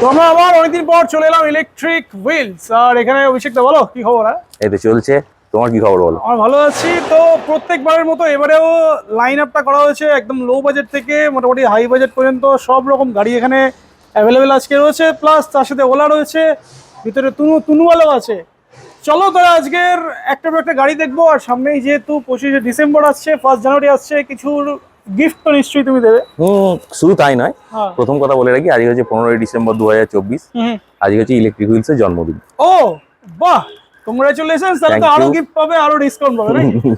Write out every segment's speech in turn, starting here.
তো আমরা আবার অনেকদিন পর চলে এলাম ইলেকট্রিক হুইলস আর এখানে অভিষেকটা বলো কি খবর হ্যাঁ? এই তো চলছে। তোমার কি খবর বলো? আমার ভালো আছি। তো প্রত্যেকবারের মতো এবারেও লাইন আপটা করা হয়েছে একদম লো বাজেট থেকে মোটামুটি হাই বাজেট পর্যন্ত। সব রকম গাড়ি এখানে অ্যাভেলেবেল আজকে রয়েছে। প্লাস তার সাথে ওলা রয়েছে। ভিতরে তুনু তুনুওয়ালাও আছে। চলো তাহলে আজকের একটা একটা গাড়ি দেখব। আর সামনেই যেহেতু পঁচিশে ডিসেম্বর আসছে ফার্স্ট জানুয়ারি আসছে কিছু গিফট তো নিশ্চয়ই তুমি দেবে। হুম শুধু তাই নয়। হ্যাঁ। প্রথম কথা বলে রাখি আজকে হচ্ছে পনেরোই ডিসেম্বর দু হাজার চব্বিশ। আজকে হচ্ছে ইলেকট্রিক হুইলসের জন্মদিন। ও বাহ! কংগ্রাচুলেশন তাহলে তো আরও গিফট পাবে আরও ডিসকাউন্ট পাবে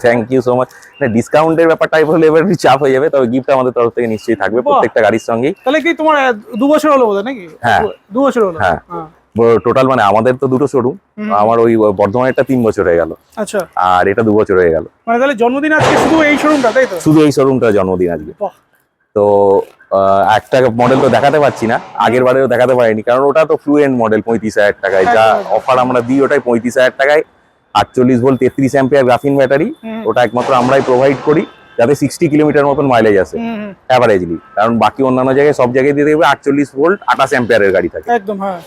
থ্যাংক ইউ সো মাচ ডিসকাউন্টের ব্যাপারটা হলে এবার একটু চাপ হয়ে যাবে তবে গিফট আমাদের তরফ থেকে নিশ্চয়ই থাকবে প্রত্যেকটা গাড়ির সঙ্গেই। তাহলে কি তোমার দু বছর হলো বোধহয় নাকি? হ্যাঁ। দু বছর হলো। হ্যাঁ। টোটাল মানে আমাদের তো দুটো শোরুম আমার ওই বর্ধমানেরটা তিন বছর হয়ে গেল। আচ্ছা। আর এটা দু বছর হয়ে গেল। মানে তাহলে জন্মদিন আজকে শুধু এই শোরুমটা তাই তো? শুধু এই শোরুমটা জন্মদিন আজকে। তো একটা মডেল তো দেখাতে পাচ্ছি না আগের বারেও দেখাতে পারিনি কারণ ওটা তো ফ্লুয়েন্ট মডেল পঁয়ত্রিশ হাজার টাকায়। যা। অফার আমরা দিই ওটাই পঁয়ত্রিশ হাজার টাকায়। আটচল্লিশ ভোল্ট তেত্রিশ অ্যাম্পিয়ার গ্রাফিন ব্যাটারি ওটা একমাত্র আমরাই প্রোভাইড করি যাতে সিক্সটি কিলোমিটার মতন মাইলেজ হুম, অ্যাভারেজলি কারণ বাকি অন্যান্য জায়গায় সব জায়গায় দিয়ে দেখবে আটচল্লিশ ভোল্ট আঠাশ অ্যাম্পিয়ারের গাড়ি থাকে। একদম হ্যাঁ।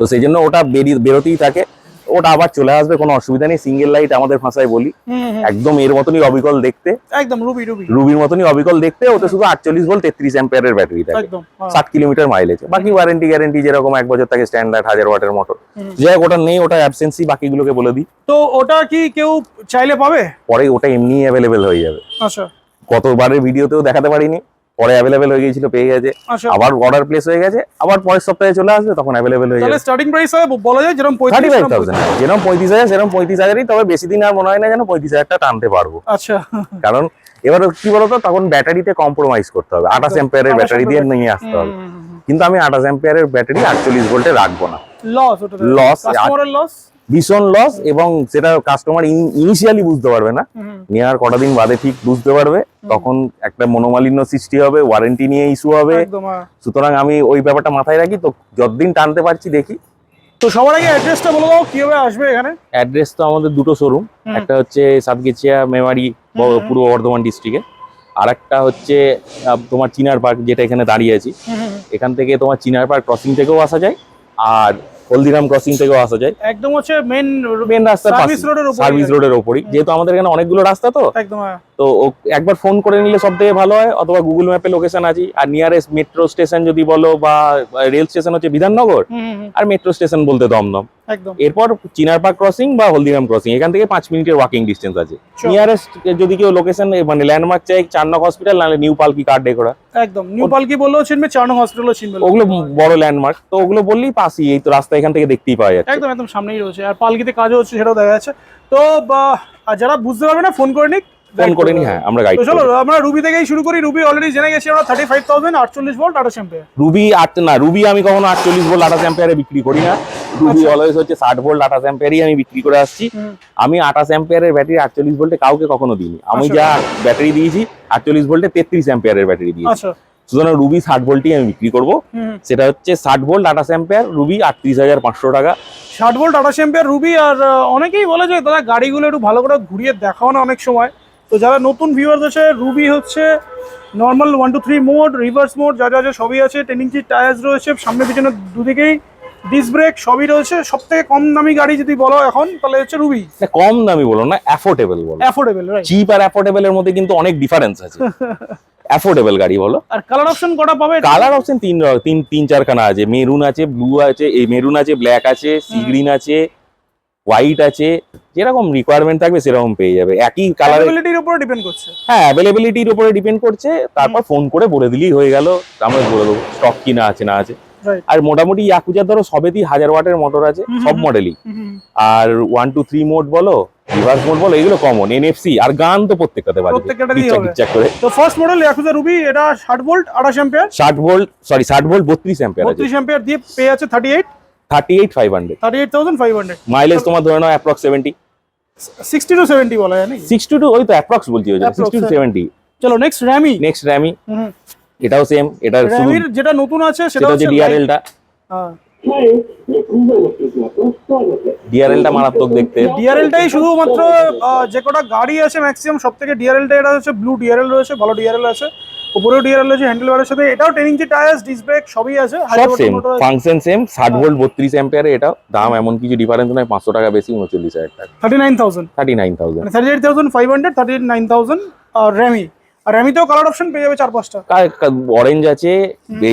তো সেই জন্য ওটা বেরিয়ে বেরোতেই থাকে। ওটা আবার চলে আসবে কোনো অসুবিধা নেই। সিঙ্গেল লাইট আমাদের ভাষায় বলি। একদম এর মতনই অবিকল দেখতে। একদম রুবি রুবি রুবির মতনই অবিকল দেখতে ওতে শুধু আটচল্লিশ ভোল্ট তেত্রিশ অ্যাম্পিয়ারের ব্যাটারি থাকে। একদম হ্যাঁ। ষাট কিলোমিটার মাইলেজ বাকি ওয়ারেন্টি গ্যারেন্টি যেরকম এক বছর থাকে স্ট্যান্ডার্ড হাজার ওয়াটের মোটর। যাই হোক ওটা নেই ওটা অ্যাবসেন্সি বাকিগুলোকে বলে দিই। তো ওটা কি কেউ চাইলে পাবে? পরে ওটা এমনি অ্যাভেলেবেল হয়ে যাবে। আচ্ছা। গতবারের ভিডিওতেও দেখাতে পারিনি। পরে অ্যাভেলেবেল হয়ে গিয়েছিল পেয়ে গেছে। আবার অর্ডার প্লেস হয়ে গেছে আবার পরের সপ্তাহে চলে আসবে তখন অ্যাভেলেবেল হয়ে তাহলে যাবে। স্টার্টিং প্রাইস হবে বলা যায় যেরকম থার্টি ফাইভ থাউজেন্ড যেরকম পঁয়ত্রিশ হাজার সেরকম পঁয়ত্রিশ হাজারই তবে বেশি দিন আর মনে হয় না যেন পঁয়ত্রিশ হাজারটা টানতে পারব। আচ্ছা। কারণ এবার কি বলতো তখন ব্যাটারিতে কম্প্রোমাইজ করতে হবে। আঠাশ অ্যাম্পিয়ারের 28 ব্যাটারি দিয়ে নিয়ে আসতে হবে। কিন্তু আমি আঠাশ অ্যাম্পিয়ারের ব্যাটারি আটচল্লিশ ভোল্টে রাখব না। লস Loss, লস ভীষণ লস এবং সেটা কাস্টমার ইনিশিয়ালি বুঝতে পারবে না। নেওয়ার কটা দিন বাদে ঠিক বুঝতে পারবে। তখন একটা মনোমালিন্য সৃষ্টি হবে ওয়ারেন্টি নিয়ে ইস্যু হবে। সুতরাং আমি ওই ব্যাপারটা মাথায় রাখি। তো যতদিন টানতে পারছি দেখি। তো সবার আগে অ্যাড্রেসটা বলে দাও কীভাবে আসবে এখানে? অ্যাড্রেস তো আমাদের দুটো শোরুম একটা হচ্ছে সাতগেছিয়া মেমারি পূর্ব বর্ধমান ডিস্ট্রিক্টে আর একটা হচ্ছে তোমার চিনার পার্ক যেটা এখানে দাঁড়িয়ে আছি। এখান থেকে তোমার চিনার পার্ক ক্রসিং থেকেও আসা যায়। আর হলদিরাম ক্রসিং থেকেও আসা যায়। একদম হচ্ছে মেন মেন রাস্তা সার্ভিস রোডের উপর সার্ভিস রোডের উপরই। যেহেতু আমাদের এখানে অনেকগুলো রাস্তা তো একদম হ্যাঁ। তো একবার ফোন করে নিলে সব থেকে ভালো হয় অথবা গুগল ম্যাপে লোকেশন আছে। আর নিয়ারেস্ট মেট্রো স্টেশন যদি বলো বা রেল স্টেশন হচ্ছে বিধাননগর আর মেট্রো স্টেশন বলতে দমদম। এরপর চিনার পার্ক ক্রসিং বা হলদিরাম ক্রসিং এখান থেকে পাঁচ মিনিটের ওয়াকিং ডিস্টেন্স আছে। নিয়ারেস্ট যদি কেউ লোকেশন মানে ল্যান্ডমার্ক চাই চান্নক হসপিটাল নাহলে নিউ পালকি কার্ড ডেকোরা একদম। নিউ পালকি বললেও চিনবে চার্নো হসপিটালও চিনবে। ওগুলো বড় ল্যান্ডমার্ক তো ওগুলো বললেই পাশেই এই তো রাস্তা এখান থেকে দেখতেই পাওয়া যাচ্ছে। একদম একদম সামনেই রয়েছে। আর পালকিতে কাজও হচ্ছে সেটাও দেখা যাচ্ছে। তো যারা বুঝতে পারবে না ফোন করে নিক। ফোন করে নি হ্যাঁ আমরা গাইড চলো আমরা রুবি থেকেই শুরু করি। রুবি অলরেডি জেনে গেছি আমরা থার্টি ফাইভ থাউজেন্ড আটচল্লিশ ভোল্ট আঠাশ এম্পিয়ার রুবি আট না রুবি আমি কখনো আটচল্লিশ ভোল্ট আঠাশ অ্যাম্পিয়ারে বিক্রি করি না। রুবি আচ্ছা। অলওয়েজ হচ্ছে ষাট ভোল্ট আঠাশ অ্যাম্পিয়ারই আমি বিক্রি করে আসছি। আমি আঠাশ অ্যাম্পিয়ারের ব্যাটারি আটচল্লিশ ভোল্টে কাউকে কখনো দিইনি। আমি আচ্ছা। যা ব্যাটারি দিয়েছি আটচল্লিশ ভোল্টে তেত্রিশ অ্যাম্পিয়ারের ব্যাটারি দিয়েছি। আচ্ছা। সুতরাং রুবি ষাট ভোল্টই আমি বিক্রি করব। সেটা হচ্ছে ষাট ভোল্ট আঠাশ অ্যাম্পিয়ার রুবি আটত্রিশ হাজার পাঁচশো টাকা। ষাট ভোল্ট আঠাশ এম্পিয়ার রুবি আর অনেকেই বলে যে দাদা গাড়িগুলো একটু ভালো করে ঘুরিয়ে দেখাও না অনেক সময়। তো যারা নতুন ভিউয়ার্স আছে রুবি হচ্ছে normal one two three mode reverse mode যা যা সবই আছে টেন ইঞ্চি টায়ার্স রয়েছে সামনে পিছনে দুদিকেই ডিস ব্রেক সবই রয়েছে। সব থেকে কম দামি গাড়ি যদি বলো এখন তাহলে হচ্ছে রুবি কম দামি বলো না অ্যাফোর্ডেবল বলো। অ্যাফোর্ডেবল চিপ আর অ্যাফোর্ডেবল এর মধ্যে কিন্তু অনেক ডিফারেন্স আছে। অ্যাফোর্ডেবল গাড়ি বলো। আর কালার অপশন কটা পাবে? কালার অপশন তিন তিন তিন চারখানা আছে। মেরুন আছে ব্লু আছে এই মেরুন আছে ব্ল্যাক আছে সি গ্রিন আছে হোয়াইট আছে যেরকম রিকোয়ারমেন্ট থাকবে সেরকম পেয়ে যাবে। একই কালার অ্যাভেলেবিলিটির উপরে ডিপেন্ড করছে। হ্যাঁ অ্যাভেলেবিলিটির উপরে ডিপেন্ড করছে। তারপর ফোন করে বলে দিলেই হয়ে গেল। আমরা বলে দেবো স্টক কি না আছে না আছে। আর মোটামুটি ইয়াকুজার ধরো সবেতেই হাজার ওয়াটের মোটর আছে সব। মডেলই আর ওয়ান টু থ্রি মোড বলো রিভার্স মোড বলো এগুলো কমন এনএফসি আর গান তো প্রত্যেকটাতে বাজবে প্রত্যেকটাতেই। করে। তো ফার্স্ট মডেল ইয়াকুজা রুবি এটা ষাট ভোল্ট আঠাশ এম্পিয়ার ষাট ভোল্ট সরি ষাট ভোল্ট বত্রিশ অ্যাম্পিয়ার আছে। বত্রিশ এম্পিয়ার দিয়ে পেয়ে আছে thirty eight thirty eight five hundred thirty eight thousand five hundred mileage তোমার ধরে নাও approx seventy sixty two seventy বলা যায় সিক্সটি টু ওই তো অ্যাপ্রক্স বলছি ওই সিক্সটি টু। সেভেন্টি চলো নেক্সট র্যামি নেক্সট র্যামি এটাও সেম এটা র্যামির যেটা নতুন আছে সেটা হচ্ছে ডিআরএলটা ডিআরএলটা মারাত্মক দেখতে। ডিআরএলটাই শুধুমাত্র যে কটা গাড়ি আছে ম্যাক্সিমাম সব থেকে ডিআরএলটা এটা হচ্ছে ব্লু ডিআরএল রয়েছে ভালো ডিআরএল আছে। উপরেও ডিআরএল রয়েছে হ্যান্ডেল বারের সাথে। এটাও ten inch tyres disc brake সবই আছে। সব সেম ফাংশন সেম ষাট ভোল্ট বত্রিশ অ্যাম্পিয়ারে এটা। দাম এমন কিছু ডিফারেন্স নয় পাঁচশো টাকা বেশি উনচল্লিশ হাজার টাকা। Thirty nine thousand thirty nine thousand মানে thirty eight thousand five hundred thirty nine thousand আর র্যামি আর র্যামিতেও কালার অপশন পেয়ে যাবে চার পাঁচটা। অরেঞ্জ আছে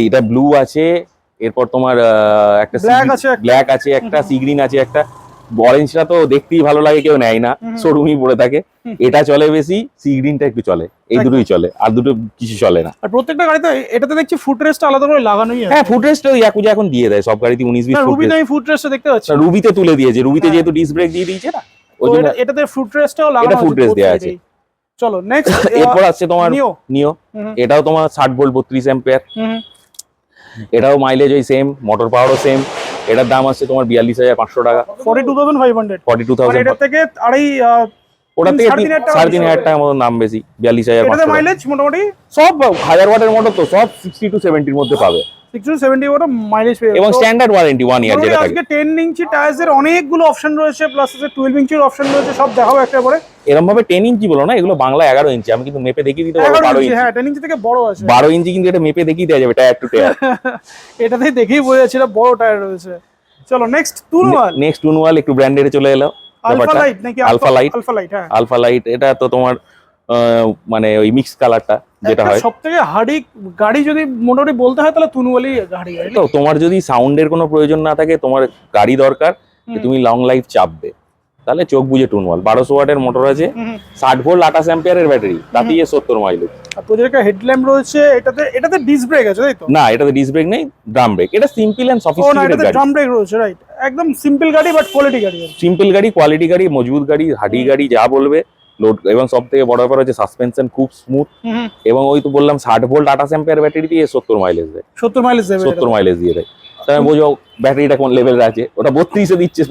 এটা ব্লু আছে এরপর তোমার একটা আছে। ব্ল্যাক আছে একটা সি গ্রিন আছে একটা অরেঞ্জটা তো দেখতেই ভালো লাগে কেউ নেয় না। শোরুমই পড়ে থাকে। এটা চলে বেশি সি গ্রিনটা একটু চলে। এই দুটোই চলে আর দুটো কিছু চলে না। আর প্রত্যেকটা গাড়িতে এটাতে দেখছি ফুট রেস্ট আলাদা করে লাগানোই হ্যাঁ ফুট রেস্ট ওই একুজা এখন দিয়ে দেয় সব গাড়িতে উনিশ বিশ রুবিতে আমি ফুট রেস্ট দেখতে পাচ্ছি। রুবিতে তুলে দিয়েছে রুবিতে হ্যাঁ। যেহেতু ডিস ব্রেক দিয়ে দিয়েছে না ওই জন্য এটাতে ফুট রেস্টটাও লাগানো এটা rest দেয়া আছে। চলো নেক্সট এরপর আসছে তোমার নিও নিও এটাও তোমার ষাট ভোল্ট বত্রিশ অ্যাম্পিয়ার হুম। এটাও মাইলেজ ওই সেম মোটর পাওয়ারও সেম এটার দাম আছে তোমার বিয়াল্লিশ হাজার পাঁচশো টাকা। Forty two thousand five hundred forty two thousand থেকে আড়াই ওটা থেকে সাড়ে তিন হাজার। টাকার মতো নাম বেশি বিয়াল্লিশ হাজার। মাইলেজ মোটামুটি? সব হাজার ওয়াটের মোটর তো সব সিক্সটি টু সেভেন্টির মধ্যে পাবে। সিক্সটি সেভেন্টি ওটা মাইলেজ পেয়ে এবং স্ট্যান্ডার্ড ওয়ারেন্টি ইয়ার যেটা থাকে আজকে টেন ইঞ্চি টায়ার্স এর অনেকগুলো অপশন রয়েছে প্লাস আছে টুয়েলভ ইঞ্চির অপশন রয়েছে সব দেখাবো একটা করে। এরকম ভাবে টেন ইঞ্চি বলো না এগুলো বাংলা এগারো ইঞ্চি আমি কিন্তু মেপে দেখিয়ে দিতে পারব এগারো বারো ইঞ্চি ইঞ্চি হ্যাঁ ইঞ্চি থেকে বড় আছে। বারো ইঞ্চি কিন্তু এটা মেপে দেখিয়ে দেওয়া যাবে টায়ার টু টায়ার এটাতেই দেখেই বোঝা যাচ্ছে এটা বড় টায়ার রয়েছে। চলো নেক্সট নেক্সট টুনওয়াল একটু ব্র্যান্ডেড চলে এলো। আলফা লাইট নাকি আলফা লাইট আলফা লাইট হ্যাঁ। আলফা লাইট এটা তো তোমার মানে ওই মিক্স কালারটা যেটা হয়। সব থেকে হার্ডি গাড়ি যদি মোটামুটি বলতে হয় তাহলে তুনুয়ালি গাড়ি তো তোমার যদি সাউন্ডের কোনো প্রয়োজন না থাকে তোমার গাড়ি দরকার যে তুমি লং লাইফ চাপবে। তাহলে চোখ বুঝে টুনওয়াল বারোশো ওয়াটের মোটর আছে ষাট ভোল্ট আঠাশ অ্যাম্পিয়ারের ব্যাটারি তাতে তাতেই সত্তর মাইলেজ আর তোদের একটা হেডল্যাম্প রয়েছে এটাতে এটাতে ডিস ব্রেক আছে তাই তো? না এটাতে ডিস ব্রেক নেই ড্রাম ব্রেক এটা সিম্পল ও সফিস্টিকেটেড গাড়ি। ড্রাম ব্রেক রয়েছে রাইট একদম সিম্পল গাড়ি বাট কোয়ালিটি গাড়ি সিম্পল গাড়ি কোয়ালিটি গাড়ি মজবুত গাড়ি হাডি গাড়ি যা বলবে। লোড এবং সব থেকে বড় ব্যাপার হচ্ছে সাসপেনশন খুব স্মুথ এবং ওই তো বললাম ষাট ভোল্ট আঠাশ অ্যাম্পিয়ার ব্যাটারি দিয়ে সত্তর মাইলেজ দেয়। সত্তর মাইলেজ এটা। সত্তর মাইলেজ দিয়ে দেয়। তাহলে বোঝো ব্যাটারিটা কোন লেভেলের আছে? ওটা বত্রিশে দিচ্ছে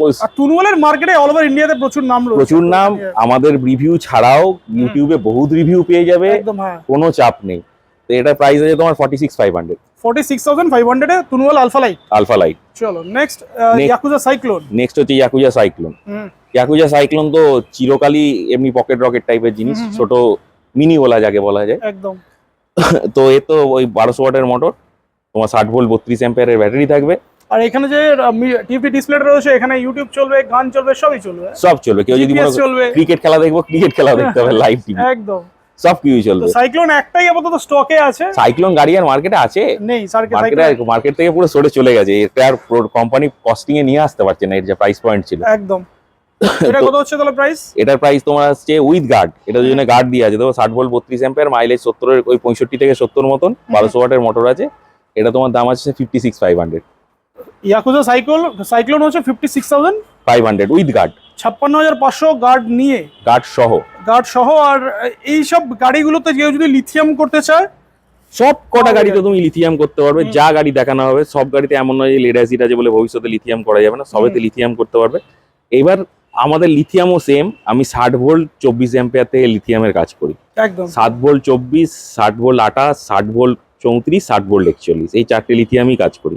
আর মার্কেটে অল ওভার ইন্ডিয়াতে প্রচুর নাম প্রচুর নাম। আমাদের রিভিউ ছাড়াও ইউটিউবে বহুত রিভিউ পেয়ে যাবে। হ্যাঁ। কোনো চাপ নেই। তো এটা প্রাইস আছে তোমার forty six five hundred forty six thousand five হান্ড্রেডে তুনুয়াল আলফা লাইট আলফা লাইট চলো নেক্সট. ইয়াকুজা সাইক্লোন নেক্সট হচ্ছে ইয়াকুজা সাইক্লোন ইয়াকুজা সাইক্লোন তো চিরকালই এমনি পকেট রকেট টাইপের জিনিস। ছোট মিনি ওলা যাকে বলা যায়। একদম। তো এ তো ওই বারোশো ওয়াটের মোটর তোমার ষাট ভোল্ট বত্রিশ অ্যাম্পিয়ারের ব্যাটারি থাকবে। আর এখানে যে টিভি ডিসপ্লেটা রয়েছে এখানে ইউটিউব চলবে গান চলবে সবই চলবে। সব চলবে কেউ যদি GPS চলবে। ক্রিকেট খেলা দেখব ক্রিকেট খেলা দেখতে হবে লাইভ টিভি একদম। সব কিছুই চলবে। সাইক্লোন একটাই আপাতত স্টকে আছে। সাইক্লোন গাড়ি আর মার্কেটে আছে। নেই মার্কেটে মার্কেট থেকে পুরো সরে চলে গেছে। এটা আর কোম্পানি কস্টিং এ নিয়ে আসতে পারছে না এর যে প্রাইস পয়েন্ট ছিল। একদম। এটা কত হচ্ছে তাহলে প্রাইস এটার প্রাইস তোমার আসছে উইথ গার্ড এটার জন্য গার্ড দিয়ে আছে। দেখো ষাট ভোল্ট বত্রিশ অ্যাম্পিয়ার মাইলেজ সত্তরের ওই পঁয়ষট্টি থেকে সত্তর মতন বারোশো ওয়াটের মোটর আছে। এটা তোমার দাম আছে fifty six five hundred Yakuza cycle Cyclone হচ্ছে fifty six thousand five hundred with guard ছাপ্পান্ন হাজার পাঁচশো গার্ড নিয়ে। গার্ড সহ। গার্ড সহ আর এই সব গাড়িগুলোতে কেউ যদি লিথিয়াম করতে চায় সব কটা গাড়িতে তুমি লিথিয়াম করতে পারবে। যা গাড়ি দেখানো হবে সব গাড়িতে এমন নয় যে লেড অ্যাসিড আছে বলে ভবিষ্যতে লিথিয়াম করা যাবে না সবেতে লিথিয়াম করতে পারবে। এবার আমাদের লিথিয়ামও সেম আমি ষাট ভোল্ট চব্বিশ অ্যাম্পিয়ার থেকে লিথিয়ামের কাজ করি। একদম। সাত ভোল্ট চব্বিশ ষাট ভোল্ট আঠাশ ষাট ভোল্ট চৌত্রিশ ষাট ভোল্ট একচল্লিশ এই চারটে লিথিয়ামই কাজ করি।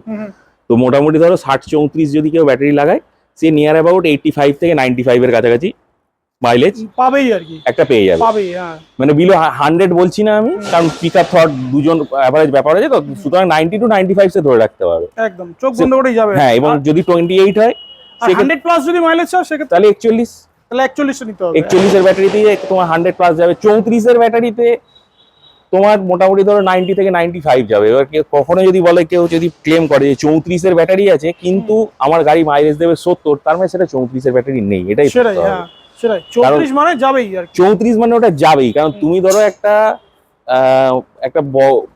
তো মোটামুটি ধরো ষাট চৌত্রিশ যদি কেউ ব্যাটারি লাগায় সে নিয়ার অ্যাবাউট এইটটি ফাইভ থেকে নাইনটি ফাইভের কাছাকাছি মাইলেজ পাবেই আর কি। একটা পেয়ে যাবে। হ্যাঁ। মানে বিলো হান্ড্রেড বলছি না আমি কারণ পিকার থট দুজন অ্যাভারেজ ব্যাপার আছে তো সুতরাং নাইনটি টু নাইনটি ফাইভ সে ধরে রাখতে পারবে। একদম চোখ বন্ধ করেই যাবে। হ্যাঁ এবং যদি টোয়েন্টি এইট হয় সেক্ষেত্রে হান্ড্রেড প্লাস যদি মাইলেজ চাও সেক্ষেত্রে তাহলে একচল্লিশ। তাহলে নিতে হবে। ব্যাটারিতে তোমার হান্ড্রেড প্লাস যাবে। ব্যাটারিতে তোমার মোটামুটি ধরো নাইনটি থেকে নাইনটি ফাইভ যাবে। এবার কখনো যদি বলে কেউ যদি ক্লেম করে যে চৌত্রিশের ব্যাটারি আছে কিন্তু আমার গাড়ি মাইলেজ দেবে সত্তর তার মানে সেটা চৌত্রিশের ব্যাটারি নেই। এটাই হ্যাঁ সেটাই। চৌত্রিশ মানে যাবেই চৌত্রিশ মানে ওটা যাবেই। কারণ তুমি ধরো একটা আহ, একটা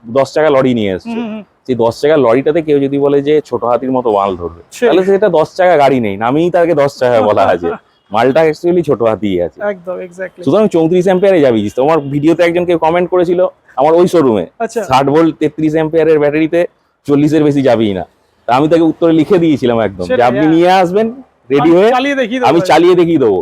দশ টাকা লরি নিয়ে এসছো। সেই দশ চাকা লরিটাতে কেউ যদি বলে যে ছোট হাতির মতো মাল ধরবে তাহলে সেটা দশ চাকা গাড়ি নেই। নামেই তাকে দশ চাকা বলা আছে। মালটা অ্যাকচুয়ালি ছোট হাতি আছে। একদম এক্স্যাক্টলি সুতরাং চৌত্রিশ অ্যাম্পিয়ারে যাবি। তোমার ভিডিওতে একজন কেউ কমেন্ট করেছিল আমার ওই শোরুমে আচ্ছা। ষাট ভোল্ট তেত্রিশ অ্যাম্পিয়ারের ব্যাটারিতে চল্লিশের বেশি যাবেই না। তা আমি তাকে উত্তরে লিখে দিয়েছিলাম একদম যে আপনি হ্যাঁ। নিয়ে আসবেন রেডি হয়ে চালিয়ে দেখিয়ে দেবো আমি চালিয়ে দেখিয়ে দেবো।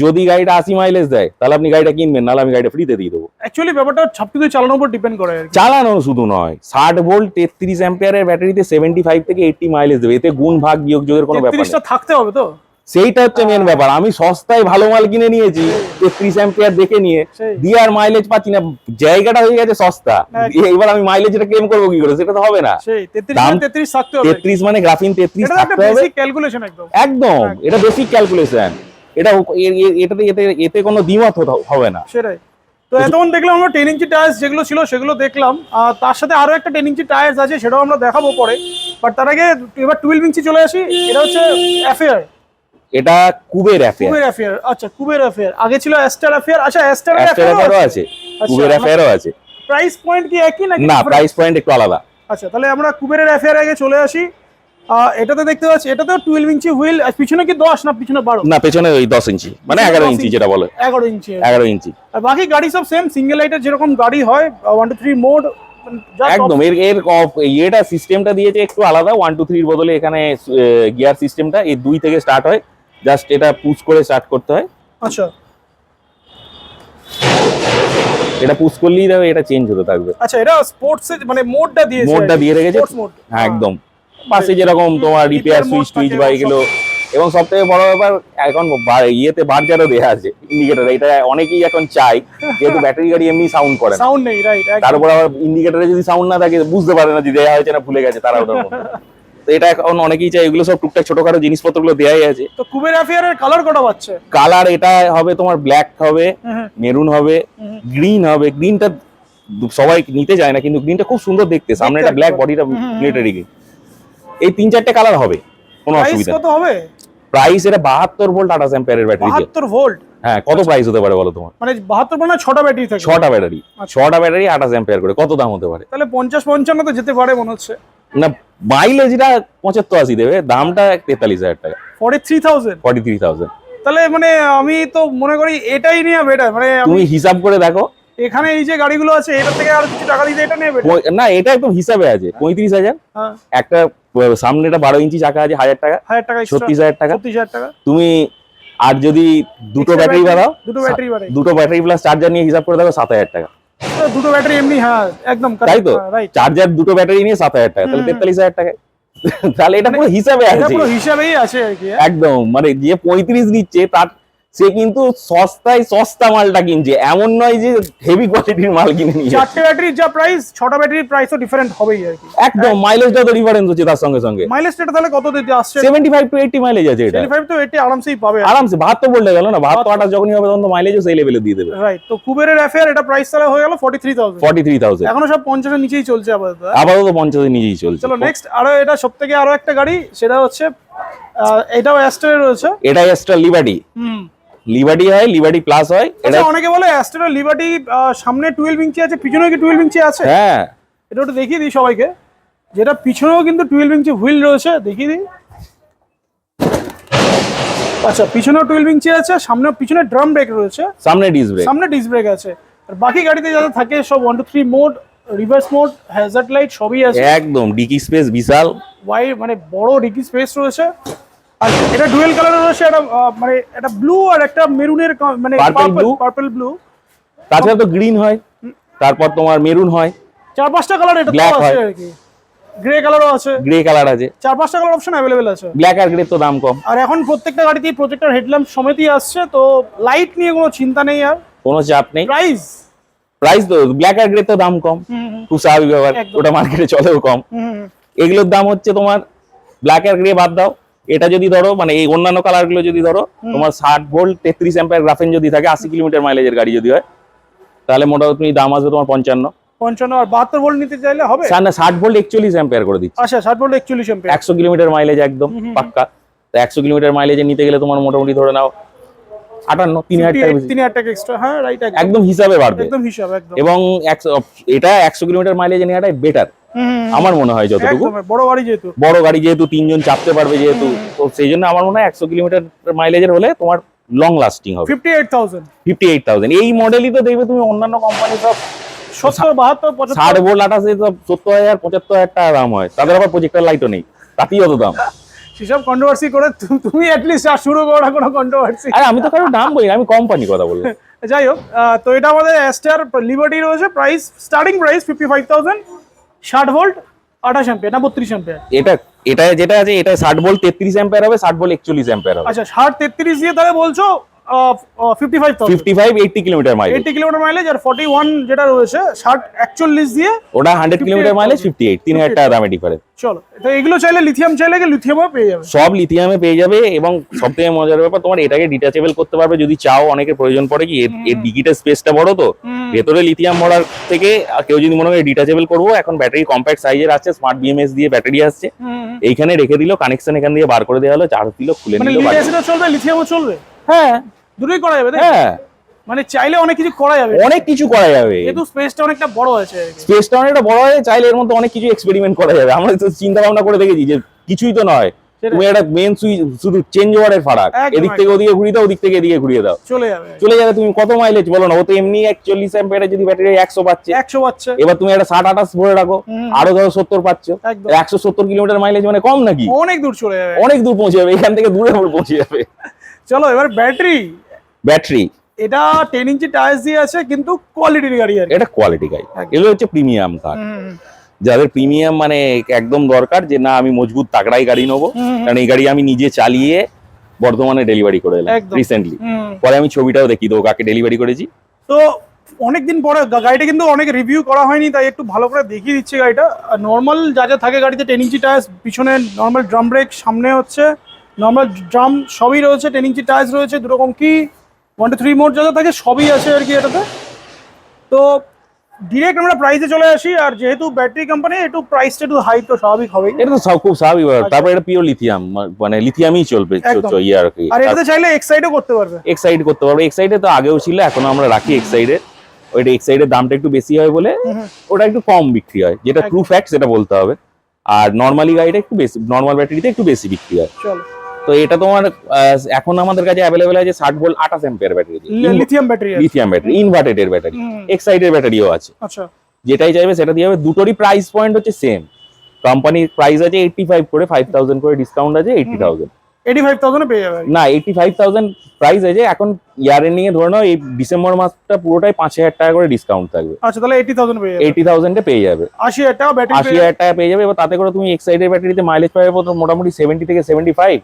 যদি গাড়িটা আশি মাইলেজ দেয় তাহলে আপনি গাড়িটা কিনবেন নাহলে আমি গাড়িটা ফ্রিতে দিয়ে দেবো। অ্যাকচুয়ালি ব্যাপারটা সবকিছু চালানোর উপর ডিপেন্ড করে চালানো শুধু নয় ষাট ভোল্ট তেত্রিশ অ্যাম্পিয়ারের ব্যাটারিতে সেভেন্টি ফাইভ থেকে এইটটি মাইলেজ দেবে। এতে গুণ ভাগ বিয়োগ যোগের কোনো ব্যাপার থাকতে হবে তো? সেইটা হচ্ছে মেন ব্যাপার। আমি সস্তায় ভালো মাল কিনে নিয়েছি তেত্রিশ অ্যাম্পিয়ার দেখে নিয়ে। দিয়ে আর মাইলেজ পাচ্ছি না। জায়গাটা হয়ে গেছে সস্তা। একদম। এবার আমি মাইলেজটা ক্লেম করব কি করে? সেটা তো হবে না। তেত্রিশ মানে মানে গ্রাফিন তেত্রিশ এটা থাকতে হবে। ক্যালকুলেশন একদম। এটা বেসিক ক্যালকুলেশন এটা এটাতে এতে এতে কোনো দ্বিমত হবে না। সেটাই। তো এতক্ষণ দেখলাম আমরা টেন ইঞ্চি টায়ার্স যেগুলো ছিল সেগুলো দেখলাম। আর তার সাথে আরও একটা টেন ইঞ্চি টায়ার্স আছে সেটাও আমরা দেখাবো পরে। বাট তার আগে এবার টুয়েলভ ইঞ্চি চলে আসি। এটা হচ্ছে অ্যাফেয়ার এটা কুবের অ্যাফেয়ার কুবের অ্যাফেয়ার আচ্ছা কুবের অ্যাফেয়ার আগে ছিল অ্যাস্টার অ্যাফেয়ার আচ্ছা অ্যাস্টার অ্যাফেয়ারও আছে। কুবের অ্যাফেয়ারও আছে। প্রাইস পয়েন্ট কি একই নাকি না প্রাইস পয়েন্ট একটু আলাদা। আচ্ছা তাহলে আমরা কুবেরের অ্যাফেয়ার আগে চলে আসি। এটাতে দেখতে পাচ্ছি এটাতেও টুয়েলভ ইঞ্চি হুইল পিছনে কি দশ না পিছনে বারো? না পেছনে ওই দশ ইঞ্চি মানে এগারো ইঞ্চি। যেটা বলে। এগারো ইঞ্চি এগারো ইঞ্চি আর বাকি গাড়ি সব সেম সিঙ্গেল লাইটের যেরকম গাড়ি হয় ওয়ান টু থ্রি মোড একদম এর এর ইয়েটা সিস্টেমটা দিয়েছে একটু আলাদা ওয়ান টু থ্রির বদলে এখানে গিয়ার সিস্টেমটা এই দুই থেকে স্টার্ট হয়। জাস্ট এটা পুশ করে স্টার্ট করতে হয়। আচ্ছা। এটা পুশ করলেই দেখো এটা চেঞ্জ হতে থাকবে। আচ্ছা এটা স্পোর্টস মানে মোডটা দিয়েছে মোডটা দিয়ে রেখেছে। হ্যাঁ একদম। পাশে যেরকম তোমার রিপেয়ার সুইচ টুইচ বা এবং এগুলো এবং সব থেকে বড় ব্যাপার এখন ইয়েতে বার্জারও দেওয়া আছে ইন্ডিকেটার এটা অনেকেই এখন চাই যেহেতু ব্যাটারি গাড়ি এমনি সাউন্ড করে সাউন্ড নেই রাইট তার উপর আবার ইন্ডিকেটারে যদি সাউন্ড না থাকে বুঝতে পারে না যে দেওয়া হয়েছে না ভুলে গেছে তারা ওটার মধ্যে। এটা এখন অনেকেই চাই এগুলো সব টুকটাক ছোটখাটো জিনিসপত্রগুলো দেওয়াই আছে। তো কুবের অ্যাফেয়ারের কালার কটা পাচ্ছে? কালার এটা হবে তোমার ব্ল্যাক হবে মেরুন হবে। গ্রিন হবে। গ্রিনটা সবাই নিতে চায় না কিন্তু গ্রিনটা খুব সুন্দর দেখতে সামনে ব্ল্যাক বডিটা। এই তিন চারটে কালার হবে কোনো অসুবিধা কত হবে? প্রাইস এটা বাহাত্তর ভোল্ট আঠাশ অ্যাম্পিয়ারের ব্যাটারি বাহাত্তর ভোল্ট হ্যাঁ কত প্রাইস হতে পারে বলো তোমার? মানে বাহাত্তর মানে ছটা ব্যাটারি থাকে? ছটা ব্যাটারি আচ্ছা। ছটা ব্যাটারি আঠাশ অ্যাম্পিয়ার করে কত দাম হতে পারে? তাহলে পঞ্চাশ পঞ্চান্ন তো যেতে পারে মনে হচ্ছে। না মাইলেজটা পঁচাত্তর আশি দেবে দামটা তেতাল্লিশ হাজার টাকা। Forty three thousand forty three thousand তাহলে মানে আমি তো মনে করি এটাই নিয়ে বেটার মানে তুমি হিসাব করে দেখো। এখানে এই যে গাড়িগুলো আছে এটার থেকে আর কিছু টাকা দিতে এটা পঁয়- না এটা একদম হিসাবে আছে পঁয়ত্রিশ হাজার। হ্যাঁ। একটা আহ, সামনেটা বারো ইঞ্চি চাকা আছে হাজার টাকা। হাজার টাকা ছত্রিশ হাজার টাকা। ছত্রিশ হাজার টাকা। তুমি আর যদি দুটো ব্যাটারি বাড়াও দুটো ব্যাটারি বাড়ে দুটো ব্যাটারি প্লাস চার্জার নিয়ে হিসাব করে দেখো সাত হাজার টাকা। দুটো ব্যাটারি এমনি হ্যাঁ একদম তাই তো? চার্জার দুটো ব্যাটারি নিয়ে সাত হাজার টাকা তাহলে তেতাল্লিশ হাজার টাকা তাহলে এটা পুরো হিসাবে এটা আছে। পুরো হিসাবেই আছে আর কি হ্যাঁ। একদম মানে যে পঁয়ত্রিশ নিচ্ছে তার সে কিন্তু সস্তায় সস্তা মালটা কিনছে। এমন নয় যে হেভি কোয়ালিটির মাল কিনে নিয়ে চারটে ব্যাটারির যা প্রাইস ছটা ব্যাটারির প্রাইসও ডিফারেন্ট হবেই আর কি। একদম মাইলেজটা তো ডিফারেন্স হচ্ছে তার সঙ্গে সঙ্গে। মাইলেজটা তাহলে কত দিতে আসছে? Seventy five to eighty mileage আছে এটা। 25 তো এটি আরামসেই পাবে আরামসে বাহাত্তর বললে গেল না বাহাত্তর আঠাশ যখনই হবে তখন তো মাইলেজও সেই লেভেলে দিয়ে দেবে। রাইট তো কুবেরের অ্যাফেয়ার এটা প্রাইস তাহলে হয়ে গেল forty three thousand forty three thousand এখনও সব পঞ্চাশের নিচেই চলছে আপাতত হ্যাঁ? আপাতত পঞ্চাশের নিজেই চলছে। চলো নেক্সট আরও এটা সব থেকে আরও একটা গাড়ি সেটা হচ্ছে এটাও অ্যাস্টারে রয়েছে। এটা এক্সট্রা লিবার্টি হুম। লিবার্টি হয় লিবার্টি প্লাস হয় এটা আচ্ছা অনেকে বলে অ্যাস্টারে লিবার্টি সামনে টুয়েলভ ইঞ্চি আছে পিছনে কি টুয়েলভ ইঞ্চি আছে? হ্যাঁ। এটা একটু দেখিয়ে দিই সবাইকে। যেটা পিছনেও কিন্তু টুয়েলভ ইঞ্চি হুইল রয়েছে দেখিয়ে দিই। আচ্ছা পিছনেও টুয়েলভ ইঞ্চি আছে সামনে পিছনে ড্রাম ব্রেক রয়েছে। সামনে ডিস ব্রেক সামনে ডিস ব্রেক আছে। আর বাকি গাড়িতে যাদের থাকে সব one two three mode reverse mode hazard light সবই আছে। একদম ডিকি স্পেস বিশাল। ওয়াই মানে বড় ডিকি স্পেস রয়েছে। আর এটা ডুয়েল কালার রয়েছে একটা মানে একটা ব্লু আর একটা মেরুনের মানে? পার্পল ব্লু তাছাড়া তো গ্রিন হয় তারপর তোমার মেরুন হয়। চার পাঁচটা কালার এটা Black আছে। আর কি। গ্রে কালারও আছে। গ্রে কালার আছে। চার পাঁচটা কালার অপশন অ্যাভেলেবেল আছে। ব্ল্যাক আর গ্রে তো দাম কম। আর এখন প্রত্যেকটা গাড়িতেই প্রজেক্টর হেডল্যাম্প সমেতই আসছে তো লাইট নিয়ে কোনো চিন্তা নেই আর। কোনো চাপ নেই। প্রাইস প্রাইস তো ব্ল্যাক আর গ্রে তো দাম কম। খুব স্বাভাবিক ব্যাপার ওটা মার্কেটে চলেও কম। এগুলোর দাম হচ্ছে তোমার ব্ল্যাক আর গ্রে বাদ দাও। এটা যদি ধরো মানে এই অন্যান্য কালারগুলো যদি ধরো তোমার ষাট ভোল্ট তেত্রিশ এম্পায়ার গ্রাফেন যদি থাকে আশি কিলোমিটার মাইলেজের গাড়ি যদি হয় তাহলে মোটামুটি দাম আসবে তোমার পঞ্চান্ন। পঞ্চান্ন আর বাহাত্তর ভোল্ট নিতে চাইলে হবে? ষাট ভোল্ট একচল্লিশ অ্যাম্পিয়ার করে দিচ্ছে। আচ্ছা ষাট ভোল্ট একচল্লিশ একশো কিলোমিটার মাইলেজ একদম পাক্কা। তো একশো কিলোমিটার মাইলেজে নিতে গেলে তোমার মোটামুটি ধরে নাও আটান্ন তিন হাজার টাকা তিন হাজার টাকা এক্সট্রা হ্যাঁ রাইট একদম। হিসাবে বাড়বে। একদম হিসাব একদম। এবং এটা একশো কিলোমিটার মাইলেজে নেওয়াটাই বেটার। আমার মনে হয় যতটুকু। বড় গাড়ি যেহেতু। বড় গাড়ি যেহেতু তিনজন চাপতে পারবে যেহেতু। তো সেই জন্য আমার মনে হয় একশো কিলোমিটার মাইলেজের হলে তোমার লং লাস্টিং হবে। Fifty eight thousand fifty eight thousand এই মডেলই তো দেখবে তুমি অন্যান্য কোম্পানি সব সত্তর বাহাত্তর ষাট পঁচাত্তর ভোল্ট আঠাশে সত্তর হাজার পঁচাত্তর হাজার টাকা দাম হয়। তাদের আবার প্রজেক্টার লাইটও নেই। তাতেই অত দাম। সেসব কন্ট্রোভার্সি করে তুমি অ্যাটলিস্ট আর শুরু করো না কোনো কন্ট্রোভার্সি আরে আমি তো কারও নাম বলি আমি কোম্পানি কথা বললাম। যাই হোক তো এটা আমাদের অ্যাস্টার লিবার্টি রয়েছে price starting price fifty five thousand ষাট ভোল্ট আঠাশ অ্যাম্পিয়ার না বত্রিশ অ্যাম্পিয়ার এটা এটা যেটা আছে এটা ষাট বল তেত্রিশ অ্যাম্পিয়ার হবে ষাট বল একচল্লিশ অ্যাম্পিয়ার হবে। আচ্ছা ষাট তেত্রিশ দিয়ে তাহলে বলছো fifty five fifty five eighty kilometre mileage eighty kilometre mileage আর ফর্টি ওয়ান যেটা রয়েছে ষাট একচল্লিশ দিয়ে ওটা hundred kilometre mileage fifty eight তিন হাজার টাকা দামে ডিফারেন্স চলো তো এগুলো চাইলে লিথিয়াম চাইলে লিথিয়ামও পেয়ে যাবে? সব লিথিয়ামে পেয়ে যাবে এবং সব থেকে মজার ব্যাপার তোমার এটাকে ডিটাচেবল করতে পারবে যদি চাও অনেকের প্রয়োজন পড়ে কি এর- ডিগিটার স্পেসটা বড় তো। ভেতরে লিথিয়াম ভরার থেকে কেউ যদি মনে হয় ডিটাচেবল করব এখন ব্যাটারি কম্প্যাক্ট সাইজের আছে স্মার্ট বিএমএস দিয়ে ব্যাটারি আসছে। এইখানে রেখে দিল কানেকশন এখান দিয়ে বার করে দেওয়া হলো চার্জ দিল খুলে মানে নিল চলবে লিথিয়ামও চলবে? হ্যাঁ। দুটোই করা যাবে হ্যাঁ। মানে চাইলে অনেক কিছু করা যাবে। অনেক কিছু করা যাবে। যেহেতু স্পেসটা অনেকটা বড় আছে স্পেসটা অনেকটা বড় হয়ে চাইলে এর মধ্যে অনেক কিছু এক্সপেরিমেন্ট করা যাবে। আমরা তো চিন্তা ভাবনা করে দেখেছি যে কিছুই তো নয়। তুমি একটা মেন সুইচ শুধু চেঞ্জ ওভারের ফারাক। এদিক থেকে ওদিকে ঘুরিয়ে দাও ওদিক থেকে এদিকে ঘুরিয়ে দাও। চলে যাবে। চলে যাবে তুমি কত মাইলেজ বলো না ও তো এমনি একচল্লিশ অ্যাম্পিয়ারে যদি ব্যাটারি একশো পাচ্ছে। একশো পাচ্ছে। এবার তুমি একটা ষাট আঠাশ ভরে রাখো আরও ধরো সত্তর পাচ্ছ। একশো সত্তর কিলোমিটার মাইলেজ মানে কম নাকি? অনেক দূর চলে যাবে। অনেক দূর পৌঁছে যাবে এখান থেকে দূরে পৌঁছে যাবে। চলো এবার ব্যাটারি। ব্যাটারি। এটা টেন ইঞ্চি টায়ার দিয়ে আছে কিন্তু কোয়ালিটির গাড়ি আর এটা কোয়ালিটি গাড়ি। এগুলো হচ্ছে প্রিমিয়াম কার যাদের প্রিমিয়াম মানে একদম দরকার যে না আমি মজবুত তাকড়াই গাড়ি নেব। কারণ এই গাড়ি আমি নিজে চালিয়ে বর্ধমানে ডেলিভারি করে এলাম। রিসেন্টলি পরে আমি ছবিটাও দেখি দেবো কাকে ডেলিভারি করেছি? তো অনেকদিন পরে গাড়িটা কিন্তু অনেক রিভিউ করা হয়নি তাই একটু ভালো করে দেখিয়ে দিচ্ছি গাড়িটা। নর্মাল যা যা থাকে গাড়িতে টেন ইঞ্চি টায়ার পিছনে নর্মাল ড্রাম ব্রেক সামনে হচ্ছে নর্মাল ড্রাম সবই রয়েছে টেন ইঞ্চি টায়ার রয়েছে দুরকম কি ওয়ান টু থ্রি মোড যা যা থাকে সবই আছে আর কি এটাতে। তো ডিরেক্ট আমরা প্রাইসে চলে আসি আর যেহেতু ব্যাটারি কোম্পানি একটু প্রাইসটা একটু হাই তো স্বাভাবিক হবেই। এটা তো সব খুব স্বাভাবিক তারপর এটা পিওর লিথিয়াম মানে লিথিয়ামই চলবে। ইয়ে আর কি। আর এটাতে চাইলে এক্সাইডও করতে পারবে। এক্সাইড করতে পারবে। এক্সাইডে তো আগেও ছিল এখনও আমরা রাখি এক্সাইডে ওইটা এক্সাইডের দামটা একটু বেশি হয় বলে ওটা একটু কম বিক্রি হয় যেটা ট্রু ফ্যাক্ট সেটা বলতে হবে। আর নর্মালি গাড়িটা একটু বেশি নর্মাল ব্যাটারিতে একটু বেশি বিক্রি হয়। চলো। তো এটা তোমার এখন আমাদের কাছে অ্যাভেলেবেল আছে ষাট ভোল্ট আঠাশ ampere battery lithium battery lithium battery inverted এর ব্যাটারি এক্সাইটেড ব্যাটারিও আছে। আচ্ছা। যেটাই চাইবে সেটা দিয়ে হবে। দুটোরই প্রাইস পয়েন্ট হচ্ছে সেম কোম্পানির প্রাইস আছে এইটটি ফাইভ করে ফাইভ থাউজেন্ড করে ডিসকাউন্ট আছে এইটটি থাউজেন্ড এইটি। না এইটটি ফাইভ থাউজেন্ড প্রাইস আছে এখন ইয়ার নিয়ে ধরে নাও এই ডিসেম্বর মাসটা পুরোটাই পাঁচ হাজার টাকা করে ডিসকাউন্ট থাকবে। আচ্ছা তাহলে এইটি থাউজেন্ড এইটি থাউজেন্ডে পেয়ে যাবে। আশি হাজার টাকা ব্যাটারি আশি হাজার টাকা পেয়ে যাবে এবার তাতে করে তুমি এক্সাইডের ব্যাটারিতে মাইলেজ পাবে মোটামুটি সেভেন্টি থেকে সেভেন্টি ফাইভ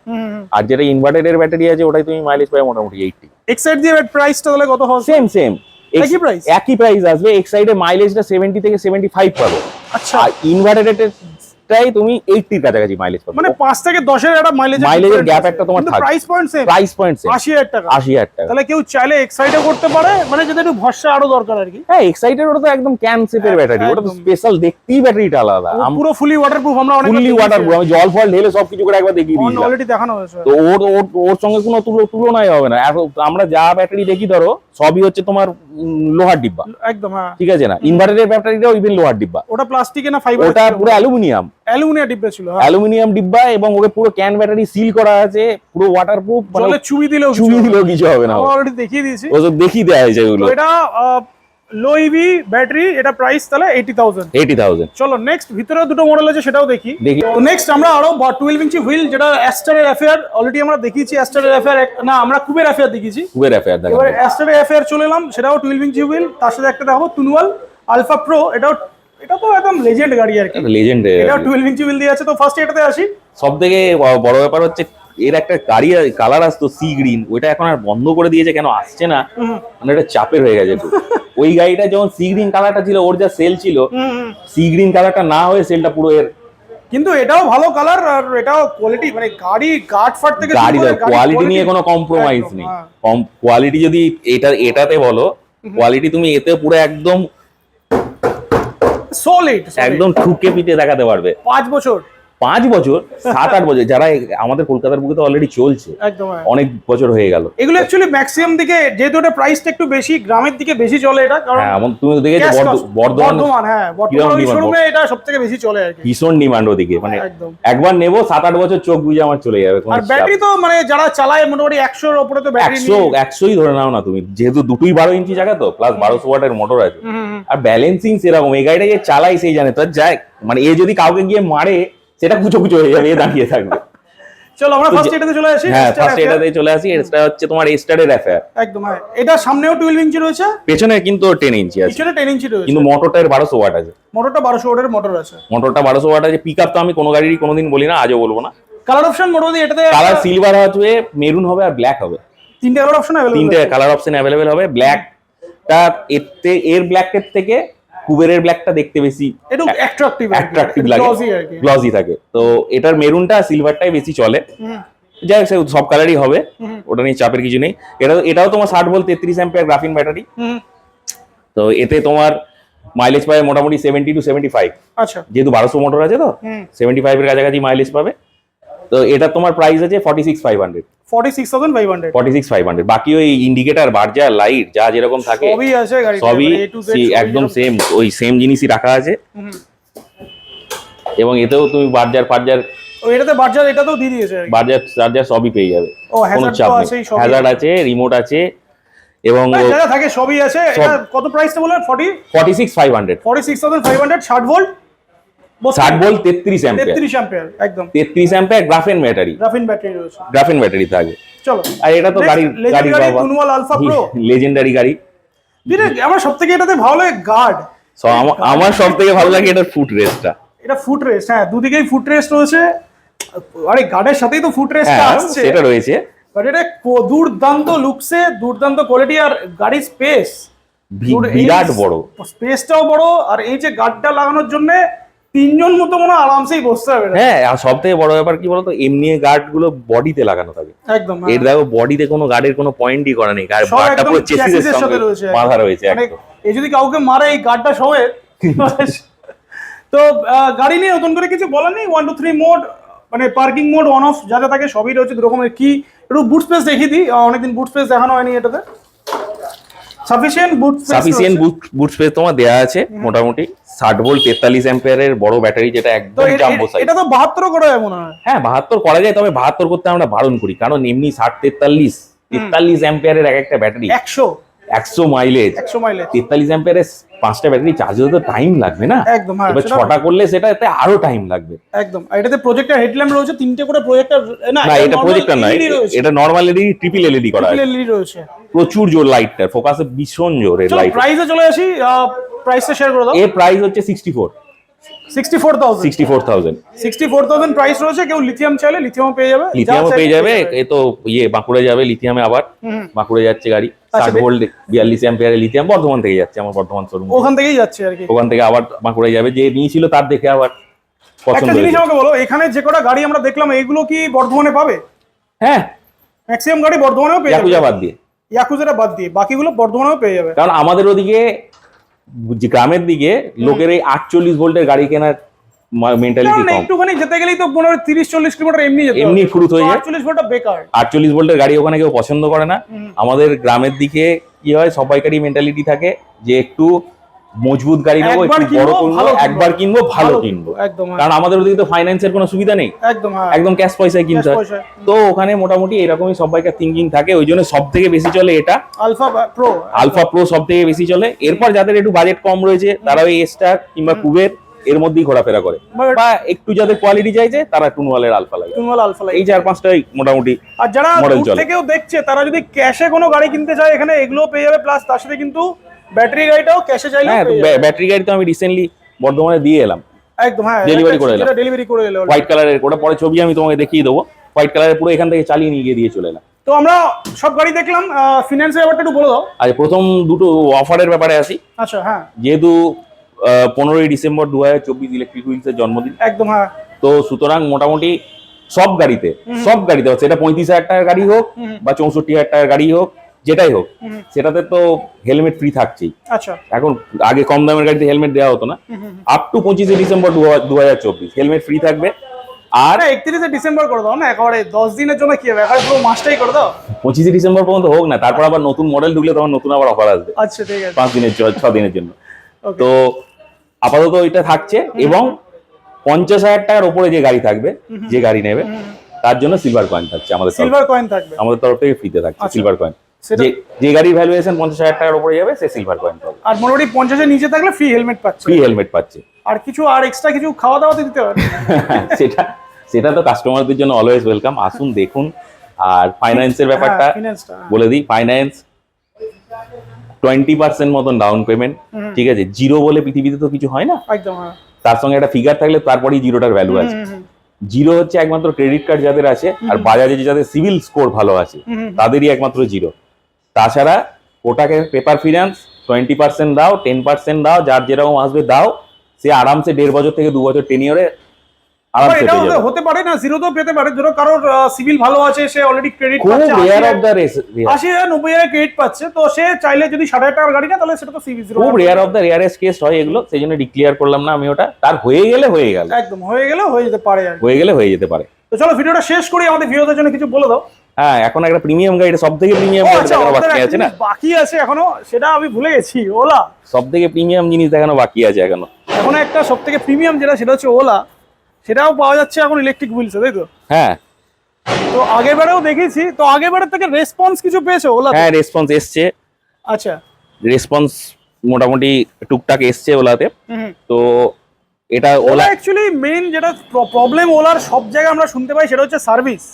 আর যেটা ইনভার্টারের ব্যাটারি আছে ওটাই তুমি মাইলেজ পাবে মোটামুটি এইটটি এক্সাইড দিয়ে প্রাইসটা তাহলে কত হবে? সেম সেম একই প্রাইস একই প্রাইস আসবে এক্সাইডের মাইলেজটা সেভেন্টি থেকে সেভেন্টি ফাইভ পাবে। আচ্ছা। আর ইনভার্টারেরটাই তুমি এইটটির কাছাকাছি মাইলেজ পাবে। মানে পাঁচ থেকে দশের একটা মাইলেজ এর gap একটা তোমার থাকবে। Price point same price point same আশি হাজার টাকা। আশি হাজার টাকা। তাহলে কেউ চাইলে এক্সাইডও করতে পারে মানে যাতে একটু ভরসা আরও দরকার আর কি। হ্যাঁ এক্সাইটেড ওটা তো একদম ক্যান সেপের ব্যাটারি ওটা তো স্পেশাল দেখতেই ব্যাটারিটা আলাদা। পুরো ফুলি ওয়াটারপ্রুফ আমরা অনেক ফুললি ওয়াটার আমি জল ফল ঢেলে সবকিছু করে একবার দেখিয়ে দিয়েছিলাম। অলরেডি দেখানো হয়েছে। তো ওর ওর ওর সঙ্গে কোনো তুলো- তুলনাই হবে না। আমরা যা ব্যাটারি দেখি ধরো সবই হচ্ছে তোমার লোহার ডিব্বা। একদম হ্যাঁ। ঠিক আছে না? ইনভার্টারের ব্যাটারিটাও ইভেন লোহার ডিব্বা। ওটা প্লাস্টিকে না ফাইবার ওটা পুরো অ্যালুমিনিয়াম অ্যালুমিনিয়াম ডিব্বা ছিল হ্যাঁ। অ্যালুমিনিয়াম ডিব্বা এবং ওকে পুরো ক্যান ব্যাটারি সিল করা আছে পুরো ওয়াটারপ্রুফ জলে চুবি দিলেও কিছু হবে না। দিলেও কিছু হবে না। অলরেডি দেখিয়ে দিয়েছি। ওসব দেখিয়ে দেওয়া হয়েছে ওগুলো তো এটা লো ইভি ব্যাটারি এটা প্রাইস তাহলে এইটি থাউজেন্ড এইটি থাউজেন্ড চলো নেক্সট ভিতরে দুটো মডেল আছে সেটাও দেখি। দেখি। তো নেক্সট আমরা আরও টুয়েলভ ইঞ্চি হুইল যেটা অ্যাস্টারের অ্যাফেয়ার অলরেডি আমরা দেখিয়েছি অ্যাস্টারের অ্যাফেয়ার না আমরা কুবের অ্যাফেয়ার দেখিয়েছি। কুবের অ্যাফেয়ার দেখা এবার অ্যাস্টারের অ্যাফেয়ার চলে এলাম সেটাও টুয়েলভ ইঞ্চি হুইল তার সাথে একটা দেখাবো তুনুয়াল আলফা প্রো এটাও এটা তো একদম লেজেন্ড গাড়ি আর কি। লেজেন্ড এটাও টুয়েলভ ইঞ্চি হুইল দিয়ে আছে তো ফার্স্ট এটাতে আসি। সব থেকে বড় ব্যাপার হচ্ছে এর একটা গাড়ি কালার আসতো সি গ্রিন ওইটা এখন আর বন্ধ করে দিয়েছে কেন আসছে না? মানে এটা চাপের হয়ে গেছে একটু। ওই গাড়িটা যখন সি গ্রিন কালারটা ছিল ওর যা সেল ছিল। সি গ্রিন কালারটা না হয়ে সেলটা পুরো এর। কিন্তু এটাও ভালো কালার আর এটাও কোয়ালিটি মানে গাড়ি গার্ড ফাট থেকে গাড়ি কোয়ালিটি নিয়ে কোনো কম্প্রোমাইজ নেই। হ্যাঁ। কোয়ালিটি যদি এটা এটাতে বলো কোয়ালিটি তুমি এতে পুরো একদম সলিড একদম ঠুকে পিটে দেখাতে পারবে। পাঁচ বছর। পাঁচ বছর সাত আট বছর যারা আমাদের কলকাতার বুকে তো অলরেডি চলছে হ্যাঁ। অনেক বছর হয়ে গেল। এগুলো অ্যাকচুয়ালি ম্যাক্সিমাম দিকে যেহেতু এটা প্রাইসটা একটু বেশি গ্রামের দিকে বেশি চলে এটা কারণ হ্যাঁ এমন তুমি দেখেছ বর্ধমান হ্যাঁ বর্ধমান? এটা সব থেকে বেশি চলে আর কি। ভীষণ ডিমান্ড ওদিকে মানে একবার নেব সাত আট বছর চোখ বুঝে আমার চলে যাবে আর ব্যাটারি তো মানে যারা চালায় মোটামুটি একশোর ওপরে তো ব্যাটারি একশো একশোই ধরে নাও না তুমি যেহেতু দুটোই বারো ইঞ্চি জায়গা তো প্লাস বারোশো ওয়াটের মোটর আছে। আর ব্যালেন্সিং সেরকম এই গাড়িটা যে চালাই সেই জানে তো যাই মানে এ যদি কাউকে গিয়ে মারে সেটা কুচো কুচো হয়ে যাবে দাঁড়িয়ে থাকবে। চলো আমরা ফার্স্ট এটাতে চলে আসি হ্যাঁ ফার্স্ট চলে আসি এটা হচ্ছে তোমার স্টারের অ্যাফেয়ার একদম এটা সামনেও টুয়েলভ ইঞ্চি রয়েছে। পেছনে কিন্তু টেন ইঞ্চি আছে। পিছনে টেন ইঞ্চি রয়েছে। কিন্তু মোটরটা এর বারোশো ওয়াট আছে। মোটরটা বারোশো ওয়াটের মোটর আছে। মোটরটা বারোশো ওয়াট আছে পিক আপ তো আমি কোনো গাড়িরই কোনোদিন বলি না আজও বলব না। কালার অপশন মোটামুটি এটাতে কালার সিলভার হবে মেরুন হবে আর ব্ল্যাক হবে। তিনটে কালার অপশন অ্যাভেলেবল তিনটে কালার অপশন অ্যাভেলেবেল হবে। ব্ল্যাকটা এতে এর ব্ল্যাকের থেকে কুবেরের ব্ল্যাকটা দেখতে বেশি অ্যাট্রাকটিভ অ্যাট্রাকটিভ লাগে। গ্লসি থাকে। তো এটার মেরুনটা সিলভারটাই বেশি চলে। যাই হোক সব কালারই হবে। ওটা নিয়ে চাপের কিছু নেই। এটা এটাও তোমার ষাট ভোল্ট তেত্রিশ অ্যাম্পিয়ার গ্রাফিন ব্যাটারি তো এতে তোমার মাইলেজ পাবে মোটামুটি সেভেন্টি টু সেভেন্টি ফাইভ আচ্ছা। যেহেতু বারোশো মোটর আছে তো সেভেন্টি ফাইভের কাছাকাছি মাইলেজ পাবে। তো এটা তোমার প্রাইস আছে forty six five hundred forty six thousand five hundred forty six five hundred বাকি ওই ইন্ডিকেটার বার্জার লাইট যা যেরকম থাকে সবই আছে গাড়ি সবই একদম সেম ওই সেম জিনিসই রাখা আছে। এবং এতেও তুমি বার্জার ফার্জার এটাতে বাজার এটাতেও দিয়ে দিয়েছে বার্জার চার্জার সবই পেয়ে যাবে। ও কোনো চাপ নেই। হ্যাজার্ড আছে রিমোট আছে এবং মানে থাকে সবই আছে। এটা কত প্রাইসটা বললেন? Forty forty six five hundred forty six thousand five hundred ষাট ভোল্ট ষাট ভোল্ট তেত্রিশ তেত্রিশ অ্যাম্পিয়ার একদম। তেত্রিশ ampere graphene battery graphene battery রয়েছে। গ্রাফেন ব্যাটারি চলো। আর এটা তো গাড়ি গাড়ি Tunwal Alpha Pro। লেজেন্ডারি গাড়ি। আমার সব থেকে এটাতে ভালো লাগে গার্ড আমার সব থেকে ভালো লাগে এটার ফুট রেসটা এটা ফুট রেস্ট হ্যাঁ দুদিকেই ফুট রেস্ট রয়েছে। আরে গার্ডের সাথেই তো ফুট রেস্ট হ্যাঁ আসছে। সেটা রয়েছে। বাট এটা দুর্দান্ত লুকসে দুর্দান্ত কোয়ালিটি আর গাড়ির স্পেস বিরাট বড়। স্পেসটাও বড় আর এই যে গার্ডটা লাগানোর জন্য তিনজন মতো মনে আরামসেই বসতে হবে। হ্যাঁ আর সব থেকে বড় ব্যাপার কি বলতো? এমনি গার্ডগুলো বডিতে লাগানো থাকে। একদম হ্যাঁ। এর দেখো বডিতে কোনো গার্ডের কোনো পয়েন্টই করা নেই। সব পুরো চেসিসের সঙ্গে বাঁধা রয়েছে মানে একদম। এই যদি কাউকে মারে এই গার্ডটা সহে তো গাড়ি নিয়ে নতুন করে কিছু বলার নেই? ওয়ান টু থ্রি মোড মানে পার্কিং মোড অন অফ যা যা থাকে সবই রয়েছে। দু রকমের কি? একটু বুট স্পেস দেখিয়ে দিই। অনেকদিন বুট স্পেস দেখানো হয়নি এটাতে। Sufficient boot sufficient boot boot space তোমার আছে মোটামুটি। ভোল্ট অ্যাম্পিয়ারের বড় ব্যাটারি যেটা একদম এ- জাম্বো সাইজ এটা তো বাহাত্তর করা যায় মনে হয়। হ্যাঁ বাহাত্তর করা যায় তবে বাহাত্তর করতে আমরা বারণ করি কারণ এমনি ষাট তেতাল্লিশ তেতাল্লিশ অ্যাম্পিয়ারের এক একটা ব্যাটারি একশো। একশো মাইলেজ। একশো মাইলেজ। তেতাল্লিশ অ্যাম্পের পাঁচটা ব্যাটারি চার্জ হতে টাইম লাগবে না? একদম হ্যাঁ, এবার ছটা করলে সেটা এতে আরও টাইম লাগবে। একদম। এটাতে প্রজেক্টর হেডল্যাম্প রয়েছে তিনটে করে প্রজেক্টার না এটা প্রজেক্টর না এটা নর্মাল এলইডি ট্রিপল এলইডি করা আছে। এলইডি রয়েছে। প্রচুর জোর লাইটটা ফোকাসে ভীষণ জোর জোরে লাইট প্রাইসে চলে আসি প্রাইসটা শেয়ার করে দাও। এর প্রাইস হচ্ছে 64 প্রাইস রয়েছে কেউ লিথিয়াম চাইলে লিথিয়াম পেয়ে যাবে। লিথিয়ামও পেয়ে যাবে এ তো ইয়ে বাঁকুড়া যাবে লিথিয়ামে আবার। বাঁকুড়া যাচ্ছে গাড়ি ষাট ভোল্ট বিয়াল্লিশ অ্যাম্পিয়ারের লিথিয়াম বর্ধমান থেকে যাচ্ছে আমার বর্ধমান শোরুম ওখান থেকেই যাচ্ছে আর কি। ওখান থেকে আবার বাঁকুড়া যাবে যে নিয়েছিল তার দেখে আবার একটা জিনিস আমাকে বলো এখানে যে কটা গাড়ি আমরা দেখলাম এইগুলো কি বর্ধমানে পাবে? হ্যাঁ। ম্যাক্সিমাম গাড়ি বর্ধমানেও পেয়ে যাবে। ইয়াকুজা বাদ দিয়ে। ইয়াকুজাটা বাদ দিয়ে বাকিগুলো বর্ধমানেও পেয়ে যাবে। কারণ আমাদের ওদিকে গ্রামের দিকে লোকের এই আটচল্লিশ ভোল্টের গাড়ি কেনার মেন্টালিটি কম। একটুখানি যেতে গেলেই তো পনেরো তিরিশ চল্লিশ কিলোমিটার এমনি যেতে এমনি ফুরুত হয়ে যায়। আটচল্লিশ ভোল্টটা বেকার। আটচল্লিশ ভোল্টের গাড়ি ওখানে কেউ পছন্দ করে না। আমাদের গ্রামের দিকে কি হয় সবাইকারই মেন্টালিটি থাকে যে একটু মজবুত গাড়ি নেব একবার বড় কিনবো, একবার কিনবো ভালো কিনবো। কারণ আমাদের ওদিকে তো ফাইন্যান্সের কোনো সুবিধা নেই। একদম হ্যাঁ। একদম ক্যাশ পয়সায় কিনতে হয়। তো ওখানে মোটামুটি এরকমই সবাইকার থিঙ্কিং থাকে ওই জন্য সব থেকে বেশি চলে এটা। আলফা প্রো আলফা প্রো সব থেকে বেশি চলে। এরপর যাদের একটু বাজেট কম রয়েছে তারা ওই স্টার কিংবা কুবের এর মধ্যেই ঘোরাফেরা করে। বা একটু যাদের কোয়ালিটি চাইছে তারা টুনওয়ালের আলফা লাগে টুনওয়ালা আলফা লাগে এই চার পাঁচটাই মোটামুটি আর যারা। থেকেও দেখছে তারা যদি ক্যাশে কোনো গাড়ি কিনতে চায় এখানে এগুলো পেয়ে যাবে প্লাস তার সাথে কিন্তু ব্যাটারি গাড়িটাও ক্যাশে চাইলে হ্যাঁ ব্য- ব্যাটারি গাড়ি তো আমি রিসেন্টলি বর্ধমানে দিয়ে এলাম। একদম হ্যাঁ delivery করে এলাম। ডেলিভারি করে এলো already। হোয়াইট কালারের ওটা পরে ছবি আমি তোমাকে দেখিয়ে দেবো। হোয়াইট কালারের পুরো এখান থেকে চালিয়ে নিয়ে গিয়ে দিয়ে চলে এলাম। তো আমরা সব গাড়ি দেখলাম ফিনান্সের ব্যাপারটা একটু বলে দাও। আর প্রথম দুটো অফারের ব্যাপারে আসি। আচ্ছা হ্যাঁ। যেহেতু পনেরোই ডিসেম্বর দু হাজার চব্বিশ ইলেকট্রিক হুইলসের জন্মদিন। একদম হ্যাঁ। তো সুতরাং মোটামুটি সব গাড়িতে সব গাড়িতে সেটা পঁয়ত্রিশ হাজার টাকার গাড়ি হোক বা চৌষট্টি হাজার টাকার গাড়ি হোক যেটাই হোক সেটাতে তো হেলমেট ফ্রি থাকছেই। আচ্ছা। এখন আগে কম দামের গাড়িতে হেলমেট দেওয়া হতো না। আপ টু পঁচিশে ডিসেম্বর দু হাজার চব্বিশ। হেলমেট ফ্রি থাকবে। আর একত্রিশে ডিসেম্বর করে দাও না একেবারে দশ দিনের জন্য কি হবে? একেবারে পুরো মাসটাই করে দাও। পঁচিশে ডিসেম্বর পর্যন্ত হোক না তারপর আবার নতুন মডেল ঢুকলে তখন নতুন আবার অফার আসবে। আচ্ছা ঠিক আছে। পাঁচ দিনের ছ দিনের জন্য। তো আপাতত এটা থাকছে এবং পঞ্চাশ হাজার টাকার ওপরে যে গাড়ি থাকবে যে গাড়ি নেবে তার জন্য সিলভার কয়েন থাকছে আমাদের সিলভার কয়েন থাকবে। আমাদের তরফ থেকে ফ্রিতে থাকছে আচ্ছা। সিলভার কয়েন সেটা যে গাড়ির ভ্যালুয়েশন পঞ্চাশ হাজার টাকার উপরে যাবে সে সিলভার কয়েন পাবে। আর মোটামুটি পঞ্চাশের নিচে থাকলে ফ্রি হেলমেট পাচ্ছে। ফ্রি হেলমেট পাচ্ছে। আর কিছু আর এক্সট্রা কিছু খাওয়া দাওয়াতে দিতে হবে। সেটা সেটা তো কাস্টমারদের জন্য অলওয়েজ ওয়েলকাম আসুন দেখুন। আর ফাইন্যান্সের ব্যাপারটা বলে দিই। ফাইন্যান্স টোয়েন্টি পার্সেন্ট মতন ডাউন পেমেন্ট ঠিক আছে? জিরো বলে পৃথিবীতে তো কিছু হয় না? হ্যাঁ। তার সঙ্গে একটা ফিগার থাকলে তারপরেই জিরোটার ভ্যালু আছে। জিরো হচ্ছে একমাত্র ক্রেডিট কার্ড যাদের আছে আর বাজাজে যাদের সিভিল স্কোর ভালো আছে। তাদেরই একমাত্র জিরো তাছাড়া ওটাকে পেপার ফিনান্স টোয়েন্টি পার্সেন্ট দাও টেন পার্সেন্ট দাও যার যেরকম আসবে দাও সে আরামসে দেড় বছর থেকে দু বছর আরামসে পেয়ে যাবে। হতে পারে না জিরোতেও পেতে পারে। ধরো কারোর সিভিল ভালো আছে সে অলরেডি ক্রেডিট খুব রেয়ার অফ দ্য রেস হাজার নব্বই হাজার ক্রেডিট পাচ্ছে তো সে চাইলে যদি টাকার গাড়ি না তাহলে সেটা তো জিরো খুব rare of the rarest case হয় এগুলো সেই জন্য ডিক্লিয়ার করলাম না আমি ওটা। তার হয়ে গেলে হয়ে গেল। একদম হয়ে গেলে হয়ে যেতে পারে হয়ে গেলে হয়ে যেতে পারে। তো চলো ভিডিওটা শেষ করি আমাদের জন্য কিছু বলে দাও। হ্যাঁ এখন একটা প্রিমিয়াম গাড়ি সব থেকে প্রিমিয়াম গাড়ি আচ্ছা দেখানো বাকি আছে না? বাকি আছে এখনও সেটা আমি ভুলে গেছি ওলা। সব থেকে প্রিমিয়াম জিনিস দেখানো বাকি আছে এখনও। এখন একটা সব থেকে প্রিমিয়াম যেটা সেটা হচ্ছে ওলা। সেটাও পাওয়া যাচ্ছে এখন ইলেকট্রিক হুইলসে তাই তো? হ্যাঁ। তো আগের বারেও দেখেছি তো আগের বারের থেকে রেসপন্স কিছু পেয়েছ ওলা হ্যাঁ রেসপন্স এসছে। আচ্ছা। রেসপন্স মোটামুটি টুকটাক এসছে ওলাতে। তো এটা ওলা ওলা অ্যাকচুয়ালি মেইন যেটা প্রবলেম ওলার সব জায়গায় আমরা শুনতে পাই সেটা হচ্ছে সার্ভিস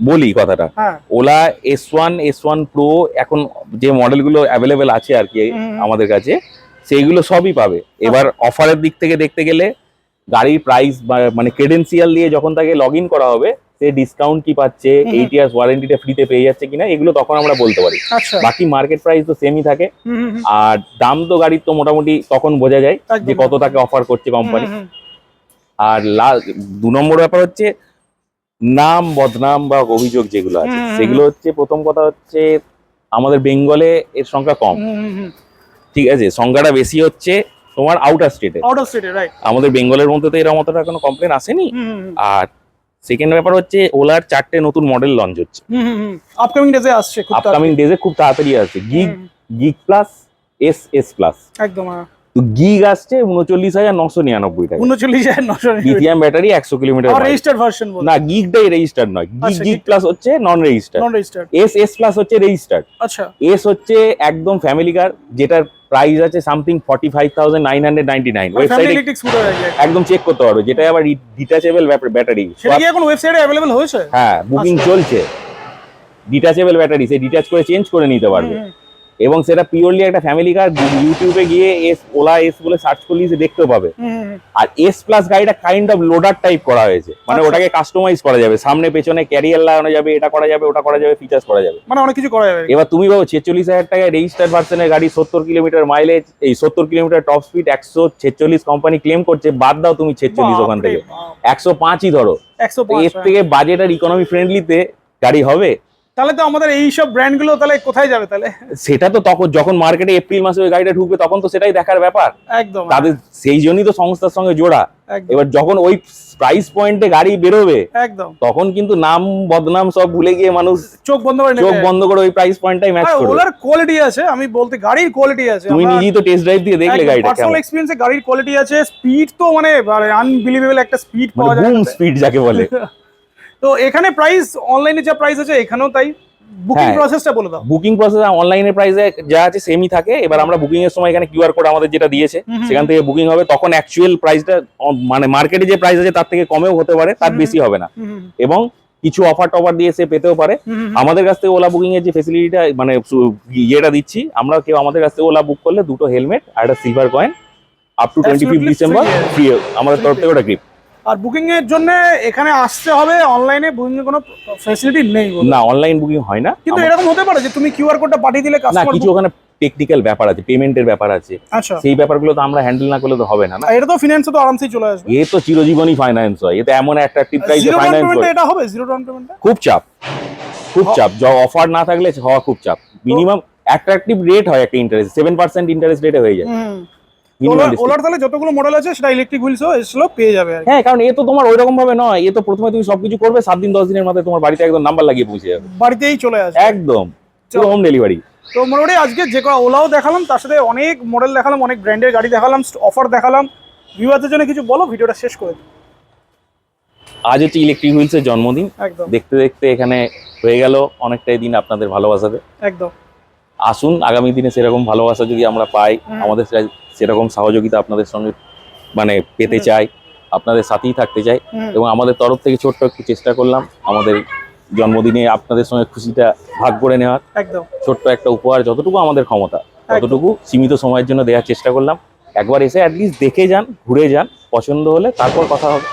বলি কথাটা। হ্যাঁ। Ola S one S one pro এখন যে মডেলগুলো অ্যাভেলেবেল আছে আর কি আমাদের কাছে সেইগুলো সবই পাবে। এবার অফারের দিক থেকে দেখতে গেলে গাড়ির প্রাইস মানে ক্রেডেন্সিয়াল দিয়ে যখন তাকে লগ ইন করা হবে সে ডিসকাউন্ট কি পাচ্ছে। এইট ইয়ার্স ওয়ারেন্টিটা ফ্রিতে পেয়ে যাচ্ছে কিনা এগুলো তখন আমরা বলতে পারি। আচ্ছা। বাকি মার্কেট প্রাইস তো সেমই থাকে। আর দাম তো গাড়ির তো মোটামুটি তখন বোঝা যায় যে কত তাকে অফার করছে কোম্পানি আর লা- দু নম্বর ব্যাপার হচ্ছে নাম বদনাম বা অভিযোগ যেগুলো আছে সেগুলো হচ্ছে প্রথম কথা হচ্ছে আমাদের বেঙ্গলে এর সংখ্যা কম। ঠিক আছে? সংখ্যাটা বেশি হচ্ছে তোমার আউটার স্টেটে আউট অফ স্টেটে রাইট আমাদের বেঙ্গলের মধ্যে তো এরকম অতটা কোনো কমপ্লেন আসেনি। আর সেকেন্ড ব্যাপার হচ্ছে ওলার চারটে নতুন মডেল লঞ্চ হচ্ছে। আপকামিং ডেজে আসছে খুব আপকামিং ডেজে খুব তাড়াতাড়ি আসছে। Gig Gig plus S S plus একদম হ্যাঁ। গিগ আসছে উনচল্লিশ হাজার নশো নিরানব্বই টাকা। উনচল্লিশ হাজার নশো লিথিয়াম ব্যাটারি একশো কিলোমিটার আর রেজিস্টার্ড ভার্সন না গিগটাই রেজিস্টার নয়। গিগ গিগ প্লাস হচ্ছে non register non registered S S plus হচ্ছে রেজিস্টার আচ্ছা। এস হচ্ছে একদম ফ্যামিলি কার যেটার প্রাইস আছে something forty five thousand nine hundred ninety nine ওয়েবসাইটে একদম চেক করতে পারো যেটা আবার ডিটাচেবল ব্যাটারি সেটা কি এখন ওয়েবসাইটে অ্যাভেলেবল হয়েছে? হ্যাঁ বুকিং আচ্ছা। চলছে। ডিটাচেবল ব্যাটারি সে ডিটাচ করে চেঞ্জ করে নিতে পারবে। এবং সেটা পিওরলি একটা ফ্যামিলি কার ইউটিউবে গিয়ে এস ওলা এস বলে সার্চ করলে সে দেখতে পাবে। আর এস প্লাস গাড়িটা কাইন্ড অফ লোডার টাইপ করা হয়েছে। মানে আচ্ছা। ওটাকে কাস্টমাইজ করা যাবে। সামনে পেছনে ক্যারিয়ার লাগানো যাবে এটা করা যাবে ওটা করা যাবে ফিচার্স করা যাবে। মানে অনেক কিছু করা যাবে। এবার তুমি ভাবো ছেচল্লিশ হাজার টাকায় রেজিস্টার ভার্সনের গাড়ি সত্তর কিলোমিটার মাইলেজ এই সত্তর কিলোমিটার টপ স্পিড একশো ছেচল্লিশ কোম্পানি ক্লেম করছে বাদ দাও তুমি ছেচল্লিশ ওখান থেকে। একশো পাঁচই ধরো। এর হ্যাঁ। থেকে বাজেট আর ইকোনমি ফ্রেন্ডলিতে গাড়ি হবে? তাহলে তো আমাদের এই সব ব্র্যান্ডগুলো তাহলে কোথায় যাবে তাহলে? সেটা তো তখন যখন মার্কেটে এপ্রিল মাসে ওই গাড়িটা ঢুকবে তখন তো সেটাই দেখার ব্যাপার। একদম তাদের সেই জন্যই তো সংস্থার সঙ্গে জোড়া। এবার যখন ওই প্রাইস পয়েন্টে গাড়ি বেরোবে একদম। তখন কিন্তু নাম বদনাম সব ভুলে গিয়ে মানুষ চোখ বন্ধ করে চোখ বন্ধ করে ওই প্রাইস পয়েন্টটাই ম্যাচ করবে। ওলার কোয়ালিটি আছে আমি বলতে গাড়ির কোয়ালিটি আছে। তুমি নিজেই তো টেস্ট ড্রাইভ দিয়ে দেখলে গাড়িটা পার্সোনাল এক্সপেরিয়েন্সে গাড়ির কোয়ালিটি আছে স্পিড তো মানে আনবিলিভেবল একটা স্পিড মানে পাওয়া যায় বুম স্পিড যাকে বলে। তো এখানে প্রাইস অনলাইনে যা প্রাইস আছে এখানেও তাই। বুকিং হ্যাঁ। প্রসেসটা বলে দাও। বুকিং প্রসেস অনলাইনের প্রাইসে যা আছে সেমই থাকে। এবার আমরা বুকিং এর সময় এখানে কিউআর কোড আমাদের যেটা দিয়েছে। সেখান থেকে বুকিং হবে। তখন অ্যাকচুয়াল প্রাইসটা মানে মার্কেটে যে প্রাইস আছে তার থেকে কমেও হতে পারে তার বেশি হবে না। এবং কিছু অফার টফার দিয়ে সে পেতেও পারে। আমাদের কাছ থেকে ওলা বুকিং এর যে ফেসিলিটিটা মানে ইয়েটা দিচ্ছি আমরা কেউ আমাদের কাছ থেকে ওলা বুক করলে দুটো হেলমেট আর একটা silver coin up to twenty fifth December free আমাদের তরফ থেকে ওটা গিফট আর বুকিং এর জন্য এখানে আসতে হবে অনলাইনে বুকিং এর কোনো ফ্যাসিলিটি নেই না অনলাইন বুকিং হয় না। কিন্তু এরকম হতে পারে যে তুমি কিউআর কোডটা পাঠিয়ে দিলে না কাস্টমার কিছু ওখানে টেকনিক্যাল ব্যাপার আছে পেমেন্টের ব্যাপার আছে। আচ্ছা। সেই ব্যাপারগুলো তো আমরা হ্যান্ডেল না করলে তো হবে না না? এটা তো ফিনান্সে তো আরামসেই চলে আসবে। এ তো চিরজীবনই ফাইন্যান্স হয় এতে এমন অ্যাট্রাকটিভ প্রাইসে জিরো ডাউন ফাইন্যান্স হয়। এটা হবে? জিরো ডাউন পেমেন্টে খুব চাপ খুব চাপ। যা অফার না থাকলে হওয়া খুব চাপ। মিনিমাম অ্যাট্রাকটিভ রেট হয় একটা ইন্টারেস্ট সেভেন পার্সেন্ট ইন্টারেস্ট রেটে হয়ে যায়। ওলার তাহলে যতগুলো মডেল আছে সেটা ইলেকট্রিক এসলো পেয়ে যাবে হ্যাঁ কারণ এ তো তোমার ভাবে নয় এ তো প্রথমে তুমি সবকিছু করবে সাত দিন দশ দিনের মধ্যে তোমার বাড়িতে একদম নাম্বার লাগিয়ে পৌঁছে যাবে। বাড়িতেই চলে আসবে। একদম। হোম ডেলিভারি তো মোটামুটি আজকে যে কটা ওলাও দেখালাম তার সাথে অনেক মডেল দেখালাম অনেক ব্র্যান্ডের গাড়ি দেখালাম অফার দেখালাম। ভিউয়ারদের জন্য কিছু বলো ভিডিওটা শেষ করে দিই। আজ হচ্ছে ইলেকট্রিক হুইলসের জন্মদিন। একদম। দেখতে দেখতে এখানে হয়ে গেল অনেকটাই দিন আপনাদের ভালোবাসাতে। একদম। আসুন আগামী দিনে সেরকম ভালোবাসা যদি আমরা পাই আমাদের সে- সেরকম সহযোগিতা আপনাদের সঙ্গে মানে পেতে চাই আপনাদের সাথেই থাকতে চাই এবং আমাদের তরফ থেকে ছোট্ট একটু চেষ্টা করলাম আমাদের জন্মদিনে আপনাদের সঙ্গে খুশিটা ভাগ করে নেওয়ার। একদম। ছোট্ট একটা উপহার যতটুকু আমাদের ক্ষমতা ততটুকু সীমিত সময়ের জন্য দেওয়ার চেষ্টা করলাম। একবার এসে অ্যাটলিস্ট দেখে যান ঘুরে যান পছন্দ হলে তারপর কথা হবে।